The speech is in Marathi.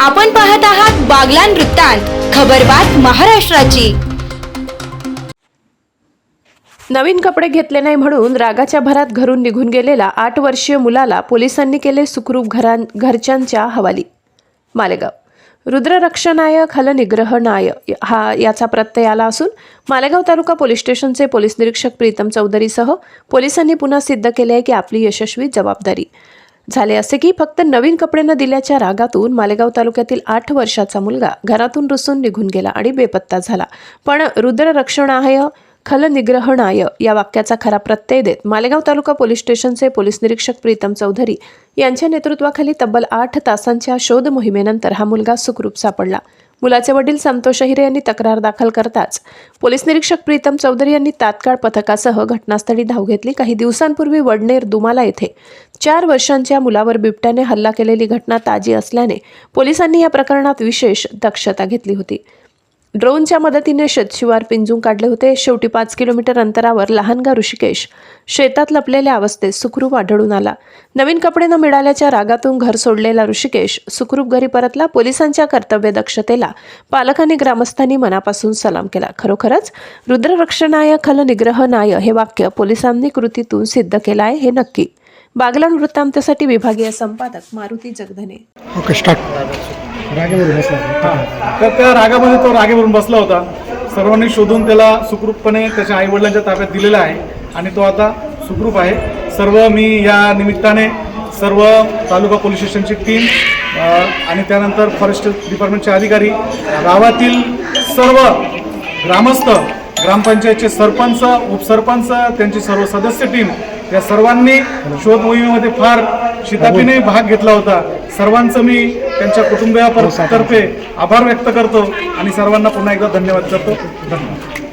आपण पाहत आहात बागलान वृत्तांत खबरबात महाराष्ट्राची. नवीन कपडे घेतले नाही म्हणून रागाच्या भरात घरून निघून गेलेला आठ वर्षीय मुलाला पोलिसांनी केले सुखरूप घरां घरच्यांच्या हवाली. मालेगाव. रुद्ररक्षनायक हलनिग्रह नाय हा याचा प्रत्यय आला असून मालेगाव तालुका पोलीस स्टेशनचे पोलीस निरीक्षक प्रीतम चौधरीसह पोलिसांनी पुन्हा सिद्ध केले आहे की आपली यशस्वी जबाबदारी. झाले असे की फक्त नवीन कपडे न दिल्याच्या रागातून मालेगाव तालुक्यातील आठ वर्षाचा मुलगा घरातून रुसून निघून गेला आणि बेपत्ता झाला. पण रुद्ररक्षणाय खलनिग्रहणाय या वाक्याचा खरा प्रत्यय देत मालेगाव तालुका पोलीस स्टेशनचे पोलीस निरीक्षक प्रीतम चौधरी यांच्या नेतृत्वाखाली तब्बल आठ तासांच्या शोध मोहिमेनंतर हा मुलगा सुखरूप सापडला. मुलाचे वडील संतोष अहिरे यांनी तक्रार दाखल करताच पोलीस निरीक्षक प्रीतम चौधरी यांनी तात्काळ पथकासह घटनास्थळी धाव घेतली. काही दिवसांपूर्वी वडनेर दुमाला येथे चार वर्षांच्या मुलावर बिबट्याने हल्ला केलेली घटना ताजी असल्याने पोलिसांनी या प्रकरणात विशेष दक्षता घेतली होती. ड्रोनच्या मदतीने शेतशिवार पिंजून काढले होते. शेवटी पाच किलोमीटर अंतरावर लहानगा ऋषिकेश शेतात लपलेल्या अवस्थेत सुखरूप आढळून आला. नवीन कपडे न मिळाल्याच्या रागातून घर सोडलेला ऋषिकेश सुखरूप घरी परतला. पोलिसांच्या कर्तव्य दक्षतेला पालकांनी ग्रामस्थांनी मनापासून सलाम केला. खरोखरच रुद्ररक्षणाय खलनिग्रहनाय हे वाक्य पोलिसांनी कृतीतून सिद्ध केलं आहे हे नक्की. बागलाण वृत्तांतासाठी विभागीय संपादक मारुती जगधने. ओके स्टार्ट रागेमध्ये बसला. हां. तर त्या रागामध्ये तो रागेवरून बसला होता. सर्वांनी शोधून त्याला सुखरूपपणे त्याच्या आईवडिलांच्या ताब्यात दिलेला आहे आणि तो आता सुखरूप आहे. सर्व मी या निमित्ताने सर्व तालुका पोलीस स्टेशनची टीम आणि त्यानंतर फॉरेस्ट डिपार्टमेंटचे अधिकारी गावातील सर्व ग्रामस्थ ग्रामपंचायतचे सरपंच उपसरपंच त्यांची सर्व सदस्य टीम या सर्वांनी शोध मोहिमेमध्ये फार शितापीने भाग घेतला होता. सर्वांचं मी त्यांच्या कुटुंबियातर्फे आभार व्यक्त करतो आणि सर्वांना पुन्हा एकदा धन्यवाद करतो. धन्यवाद.